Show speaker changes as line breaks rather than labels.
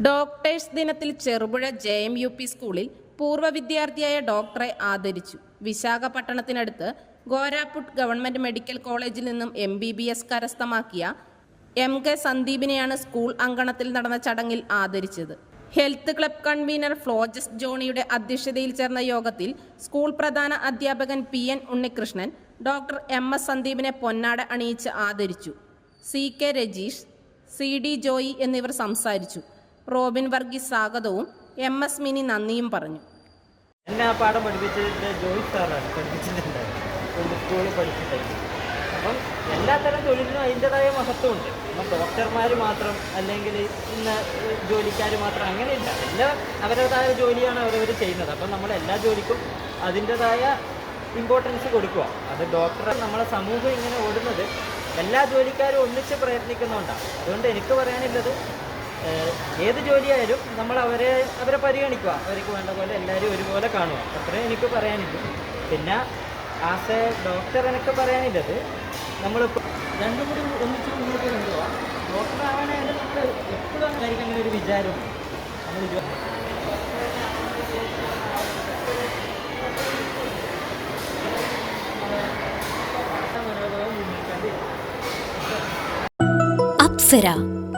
Doctors ദിനത്തിൽ Cherupuzha J M U P സ്കൂളിൽ പൂർവ വിദ്യാർത്ഥിയായ ഡോക്ടറെ ആദരിച്ചു. വിശാഖപട്ടണത്തിനടുത്ത് ഗോരാപുട്ട് ഗവൺമെന്റ് മെഡിക്കൽ കോളേജിൽ നിന്നും എം ബി ബി എസ് കരസ്ഥമാക്കിയ എം കെ സന്ദീപിനെയാണ് സ്കൂൾ അങ്കണത്തിൽ നടന്ന ചടങ്ങിൽ ആദരിച്ചത്. ഹെൽത്ത് ക്ലബ് കൺവീനർ ഫ്ലോജസ് ജോണിയുടെ അധ്യക്ഷതയിൽ ചേർന്ന യോഗത്തിൽ സ്കൂൾ പ്രധാന അധ്യാപകൻ P N Unnikrishnan doctor M S സന്ദീപിനെ പൊന്നാട അണിയിച്ച് ആദരിച്ചു. C K Rajeesh C D Joy എന്നിവർ സംസാരിച്ചു. റോബിൻ വർഗീസ് സ്വാഗതവും എം എസ് മിനി നന്ദിയും പറഞ്ഞു.
എന്നെ ആ പാഠം പഠിപ്പിച്ചിട്ട് ജോലി സാറാണ്. പഠിപ്പിച്ചിട്ടുണ്ടായിരുന്നു സ്കൂളിൽ പഠിച്ചിട്ടുണ്ടായിരുന്നു അപ്പം എല്ലാത്തരം തൊഴിലിനും അതിന്റെതായ മഹത്വമുണ്ട്. അപ്പം ഡോക്ടർമാർ മാത്രം അല്ലെങ്കിൽ ഇന്ന് ജോലിക്കാർ മാത്രം അങ്ങനെയില്ല. എല്ലാ അവരുടേതായ ജോലിയാണ് അവരവർ ചെയ്യുന്നത്. അപ്പം നമ്മൾ എല്ലാ ജോലിക്കും അതിന്റെതായ ഇമ്പോർട്ടൻസ് കൊടുക്കുക. അത് ഡോക്ടർ നമ്മളെ സമൂഹം ഇങ്ങനെ ഓടുന്നത്. എല്ലാ ജോലിക്കാരും ഒന്നിച്ച് പ്രയത്നിക്കുന്നുണ്ടാണ്. അതുകൊണ്ട് എനിക്ക് പറയാനുള്ളത് ഏത് ജോലിയായാലും നമ്മൾ അവരെ അവരെ പരിഗണിക്കുക. അവർക്ക് വേണ്ട പോലെ എല്ലാവരും ഒരുപോലെ കാണുക. അത്രേ എനിക്ക് പറയാനില്ല പിന്നെ ആസ് എ ഡോക്ടർ എനിക്ക് പറയാനില്ലത് നമ്മളിപ്പോൾ രണ്ടും കൂടി ഒന്നിച്ച് മുന്നോട്ട് കൊണ്ടുപോകാം ഡോക്ടർ ആവാനായാലും നമ്മൾ എപ്പോഴും അങ്ങനെ അങ്ങനെ ഒരു വിചാരമുണ്ട് നമ്മൾ
അപ്സര